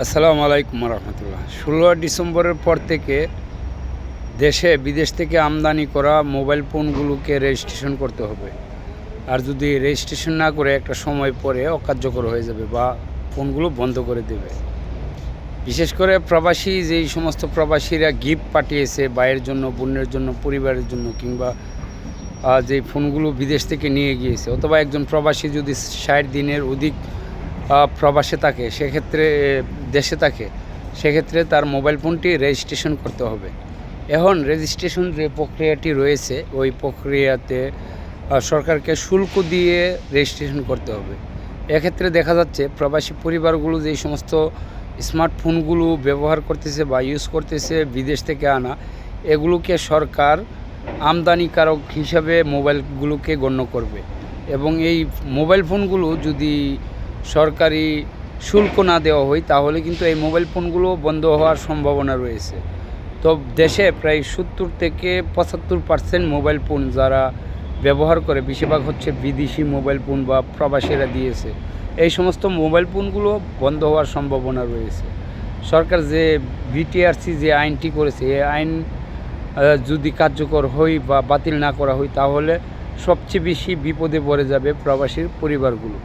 আসসালামু আলাইকুম রহমতুল্লাহ। ষোলো ডিসেম্বরের পর থেকে দেশে, বিদেশ থেকে আমদানি করা মোবাইল ফোনগুলোকে রেজিস্ট্রেশন করতে হবে। আর যদি রেজিস্ট্রেশন না করে, একটা সময় পরে অকার্যকর হয়ে যাবে বা ফোনগুলো বন্ধ করে দেবে। বিশেষ করে প্রবাসী, যেই সমস্ত প্রবাসীরা গিফট পাঠিয়েছে ভাইয়ের জন্য, বোনের জন্য, পরিবারের জন্য, কিংবা যে ফোনগুলো বিদেশ থেকে নিয়ে গিয়েছে, অথবা একজন প্রবাসী যদি ষাট দিনের অধিক প্রবাসে থাকে, সেক্ষেত্রে, দেশে থাকে, সেক্ষেত্রে তার মোবাইল ফোনটি রেজিস্ট্রেশন করতে হবে। এখন রেজিস্ট্রেশন যে প্রক্রিয়াটি রয়েছে, ওই প্রক্রিয়াতে সরকারকে শুল্ক দিয়ে রেজিস্ট্রেশন করতে হবে। এক্ষেত্রে দেখা যাচ্ছে, প্রবাসী পরিবারগুলো যেই সমস্ত স্মার্টফোনগুলো ব্যবহার করতেছে বা ইউজ করতেছে বিদেশ থেকে আনা, এগুলোকে সরকার আমদানিকারক হিসাবে মোবাইলগুলোকে গণ্য করবে। এবং এই মোবাইল ফোনগুলো যদি সরকারি শুল্ক না দেওয়া হয়, তাহলে কিন্তু এই মোবাইল ফোনগুলো বন্ধ হওয়ার সম্ভাবনা রয়েছে। তো দেশে প্রায় সত্তর থেকে পঁচাত্তর পার্সেন্ট মোবাইল ফোন যারা ব্যবহার করে, বেশিরভাগ হচ্ছে বিদেশি মোবাইল ফোন বা প্রবাসীরা দিয়েছে। এই সমস্ত মোবাইল ফোনগুলো বন্ধ হওয়ার সম্ভাবনা রয়েছে। সরকার যে বিটিআরসি যে আইনটি করেছে, এই আইন যদি কার্যকর হয় বা বাতিল না করা হয়, তাহলে সবচেয়ে বেশি বিপদে পড়ে যাবে প্রবাসীর পরিবারগুলো।